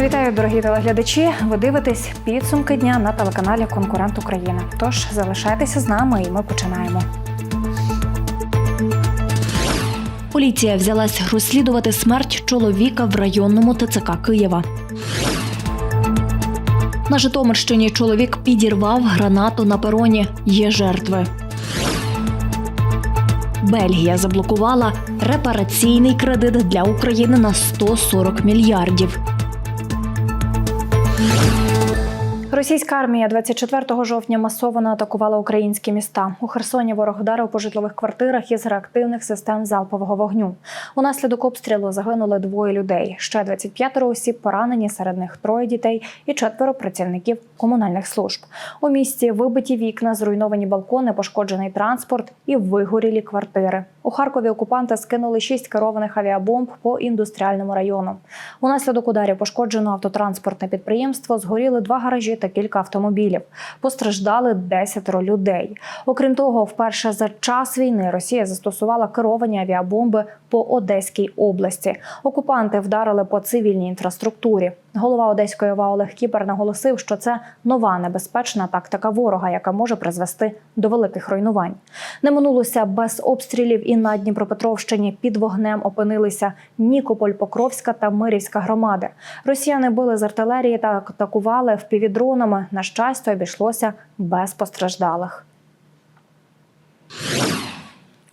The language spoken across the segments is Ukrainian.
Вітаю, дорогі телеглядачі. Ви дивитесь підсумки дня на телеканалі Конкурент України. Тож залишайтеся з нами, і ми починаємо. Поліція взялась розслідувати смерть чоловіка в районному ТЦК Києва. На Житомирщині чоловік підірвав гранату на пероні. Є жертви. Бельгія заблокувала репараційний кредит для України на 140 мільярдів. Російська армія 24 жовтня масово атакувала українські міста. У Херсоні ворог вдарив по житлових квартирах із реактивних систем залпового вогню. Унаслідок обстрілу загинули двоє людей. Ще 25 осіб поранені, серед них троє дітей і четверо працівників комунальних служб. У місті вибиті вікна, зруйновані балкони, пошкоджений транспорт і вигорілі квартири. У Харкові окупанти скинули шість керованих авіабомб по індустріальному району. Унаслідок ударів пошкоджено автотранспортне підприємство, згоріли два гаражі та кілька автомобілів. Постраждали 10 людей. Окрім того, вперше за час війни Росія застосувала керовані авіабомби по Одеській області. Окупанти вдарили по цивільній інфраструктурі. Голова Одеської ОВА Олег Кіпер наголосив, що це нова небезпечна тактика ворога, яка може призвести до великих руйнувань. Не минулося без обстрілів і на Дніпропетровщині під вогнем опинилися Нікополь, Покровська та Мирівська громади. Росіяни били з артилерії та атакували впівдронами. На щастя, обійшлося без постраждалих.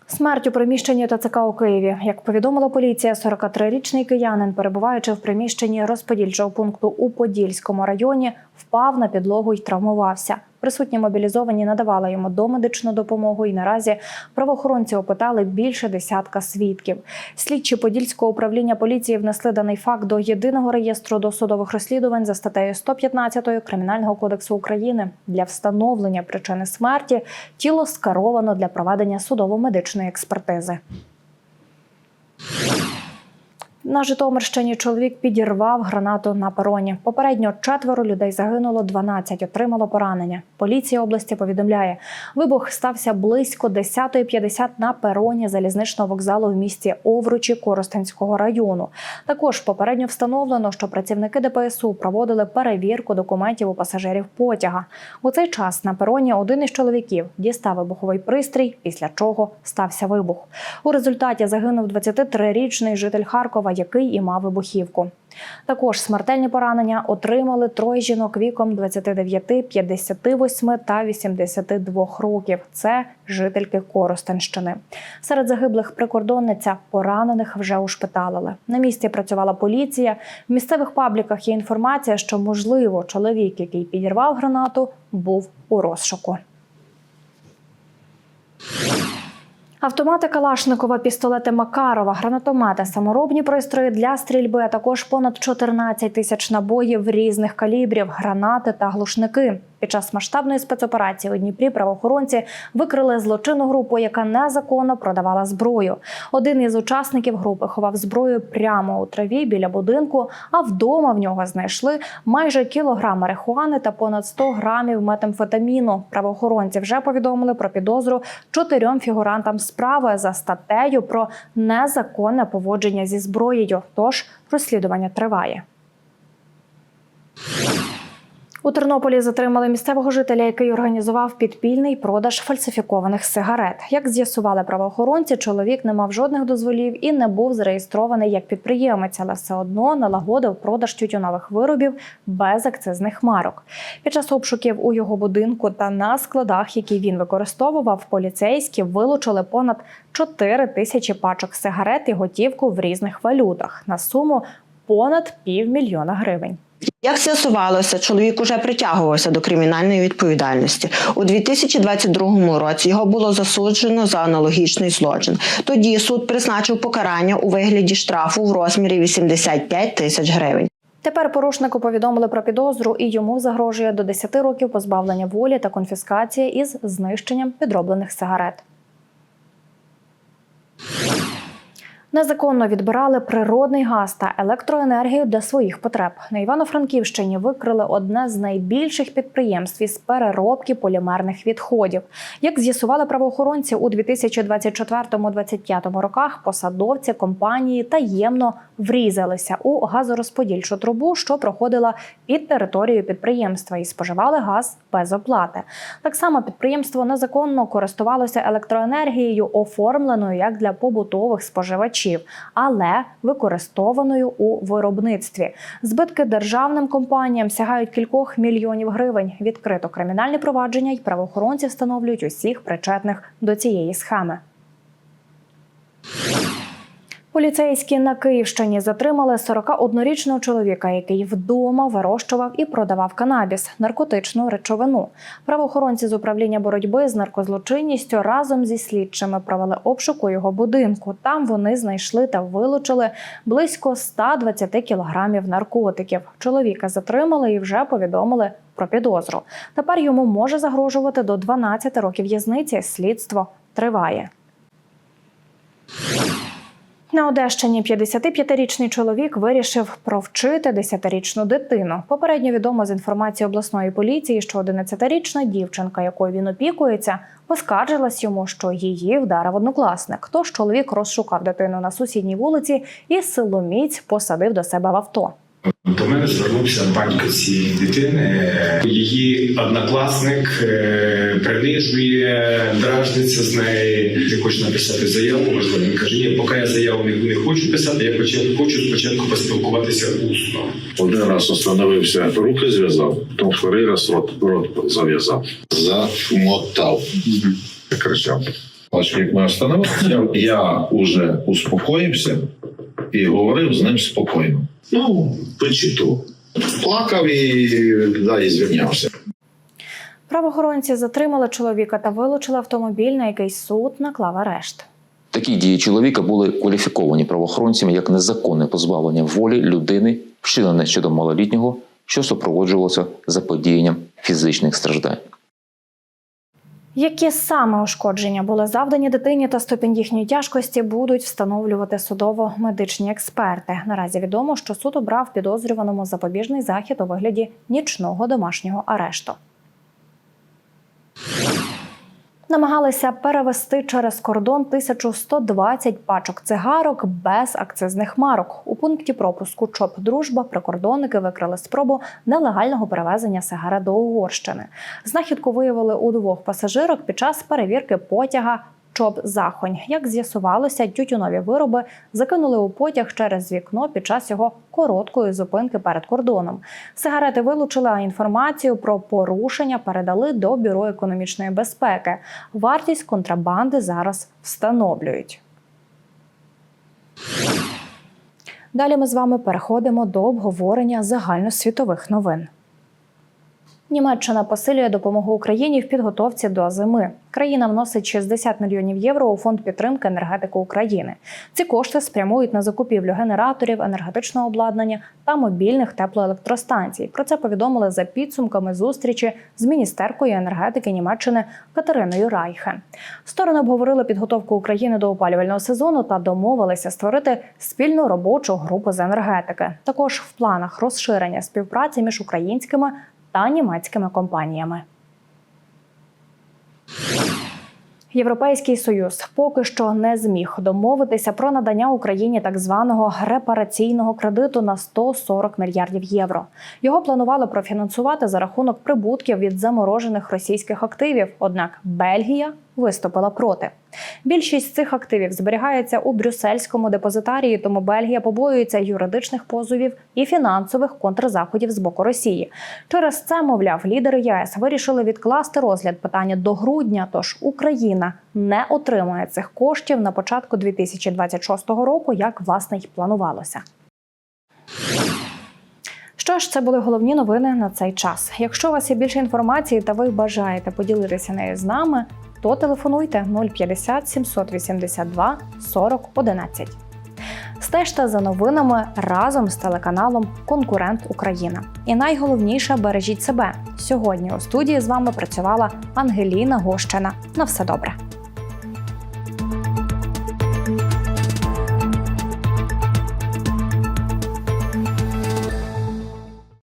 Смерть у приміщенні ТЦК у Києві. Як повідомила поліція, 43-річний киянин, перебуваючи в приміщенні розподільчого пункту у Подільському районі, впав на підлогу й травмувався. Присутні мобілізовані надавали йому домедичну допомогу, і наразі правоохоронці опитали більше десятка свідків. Слідчі Подільського управління поліції внесли даний факт до єдиного реєстру досудових розслідувань за статтею 115 Кримінального кодексу України. Для встановлення причини смерті тіло скеровано для проведення судово-медичної експертизи. На Житомирщині чоловік підірвав гранату на пероні. Попередньо четверо людей загинуло, 12 отримало поранення. Поліція області повідомляє, вибух стався близько 10.50 на пероні залізничного вокзалу в місті Овручі Коростенського району. Також попередньо встановлено, що працівники ДПСУ проводили перевірку документів у пасажирів потяга. У цей час на пероні один із чоловіків дістав вибуховий пристрій, після чого стався вибух. У результаті загинув 23-річний житель Харкова, який і мав вибухівку. Також смертельні поранення отримали троє жінок віком 29, 58 та 82 років. Це жительки Коростенщини. Серед загиблих прикордонниця поранених вже ушпиталили. На місці працювала поліція. В місцевих пабліках є інформація, що можливо чоловік, який підірвав гранату, був у розшуку. Автомати Калашникова, пістолети Макарова, гранатомети, саморобні пристрої для стрільби, а також понад 14 тисяч набоїв різних калібрів, гранати та глушники. Під час масштабної спецоперації у Дніпрі правоохоронці викрили злочинну групу, яка незаконно продавала зброю. Один із учасників групи ховав зброю прямо у траві біля будинку, а вдома в нього знайшли майже кілограм марихуани та понад 100 грамів метамфетаміну. Правоохоронці вже повідомили про підозру чотирьом фігурантам справи за статтею про незаконне поводження зі зброєю. Тож розслідування триває. У Тернополі затримали місцевого жителя, який організував підпільний продаж фальсифікованих сигарет. Як з'ясували правоохоронці, чоловік не мав жодних дозволів і не був зареєстрований як підприємець, але все одно налагодив продаж тютюнових виробів без акцизних марок. Під час обшуків у його будинку та на складах, які він використовував, поліцейські вилучили понад 4 тисячі пачок сигарет і готівку в різних валютах на суму понад півмільйона гривень. Як з'ясувалося, чоловік уже притягувався до кримінальної відповідальності. У 2022 році його було засуджено за аналогічний злочин. Тоді суд призначив покарання у вигляді штрафу в розмірі 85 тисяч гривень. Тепер порушнику повідомили про підозру, і йому загрожує до 10 років позбавлення волі та конфіскація із знищенням підроблених сигарет. Незаконно відбирали природний газ та електроенергію для своїх потреб. На Івано-Франківщині викрили одне з найбільших підприємств із переробки полімерних відходів. Як з'ясували правоохоронці у 2024-2025 роках, посадовці компанії таємно врізалися у газорозподільчу трубу, що проходила під територією підприємства, і споживали газ без оплати. Так само підприємство незаконно користувалося електроенергією, оформленою як для побутових споживачів, але використованою у виробництві. Збитки державним компаніям сягають кількох мільйонів гривень. Відкрито кримінальне провадження й правоохоронці встановлюють усіх причетних до цієї схеми. Поліцейські на Київщині затримали 41-річного чоловіка, який вдома вирощував і продавав канабіс наркотичну речовину. Правоохоронці з управління боротьби з наркозлочинністю разом зі слідчими провели обшук у його будинку. Там вони знайшли та вилучили близько 120 кілограмів наркотиків. Чоловіка затримали і вже повідомили про підозру. Тепер йому може загрожувати до 12 років в'язниці. Слідство триває. На Одещині 55-річний чоловік вирішив провчити 10-річну дитину. Попередньо відомо з інформації обласної поліції, що 11-річна дівчинка, якою він опікується, поскаржилась йому, що її вдарив однокласник. Тож чоловік розшукав дитину на сусідній вулиці і силоміць посадив до себе в авто. До мене звернувся батько цієї дитини. Її однокласник е, принижує, дражниться з неї. Я хочу написати заяву. Можливо, він каже: ні, поки я заяву не, не хочу писати, я почав- хочу спочатку поспілкуватися усно. Один раз остановився, руки зв'язав, потім вторий раз рот, рот зав'язав. Замотав. Кричав. Бачите, як ми остановилися, я вже успокоївся і говорив з ним спокійно. Ну, почиту. Плакав і, да, і звільнявся. Правоохоронці затримали чоловіка та вилучили автомобіль, на який суд наклав арешт. Такі дії чоловіка були кваліфіковані правоохоронцями як незаконне позбавлення волі людини, вчинене щодо малолітнього, що супроводжувалося заподіянням фізичних страждань. Які саме ушкодження були завдані дитині та ступінь їхньої тяжкості будуть встановлювати судово-медичні експерти. Наразі відомо, що суд обрав підозрюваному запобіжний захід у вигляді нічного домашнього арешту. Намагалися перевести через кордон 1120 пачок цигарок без акцизних марок. У пункті пропуску ЧОП Дружба прикордонники викрили спробу нелегального перевезення сигарет до Угорщини. Знахідку виявили у двох пасажирок під час перевірки потяга ЧОП Захонь. Як з'ясувалося, тютюнові вироби закинули у потяг через вікно під час його короткої зупинки перед кордоном. Сигарети вилучили, а інформацію про порушення передали до бюро економічної безпеки. Вартість контрабанди зараз встановлюють. Далі ми з вами переходимо до обговорення загальносвітових новин. Німеччина посилює допомогу Україні в підготовці до зими. Країна вносить 60 мільйонів євро у фонд підтримки енергетики України. Ці кошти спрямують на закупівлю генераторів, енергетичного обладнання та мобільних теплоелектростанцій. Про це повідомили за підсумками зустрічі з міністеркою енергетики Німеччини Катериною Райхе. Сторони обговорили підготовку України до опалювального сезону та домовилися створити спільну робочу групу з енергетики. Також в планах розширення співпраці між українськими та німецькими компаніями. Європейський союз поки що не зміг домовитися про надання Україні так званого репараційного кредиту на 140 мільярдів євро. Його планували профінансувати за рахунок прибутків від заморожених російських активів. Однак Бельгія виступила проти. Більшість цих активів зберігається у брюссельському депозитарії, тому Бельгія побоюється юридичних позовів і фінансових контрзаходів з боку Росії. Через це, мовляв, лідери ЄС вирішили відкласти розгляд питання до грудня. Тож Україна не отримає цих коштів на початку 2026 року, як власне й планувалося. Що ж, це були головні новини на цей час. Якщо у вас є більше інформації та ви бажаєте поділитися нею з нами, то телефонуйте 050 782 40 11. Стежте за новинами разом з телеканалом Конкурент Україна. І найголовніше бережіть себе. Сьогодні у студії з вами працювала Ангеліна Гощина. На все добре.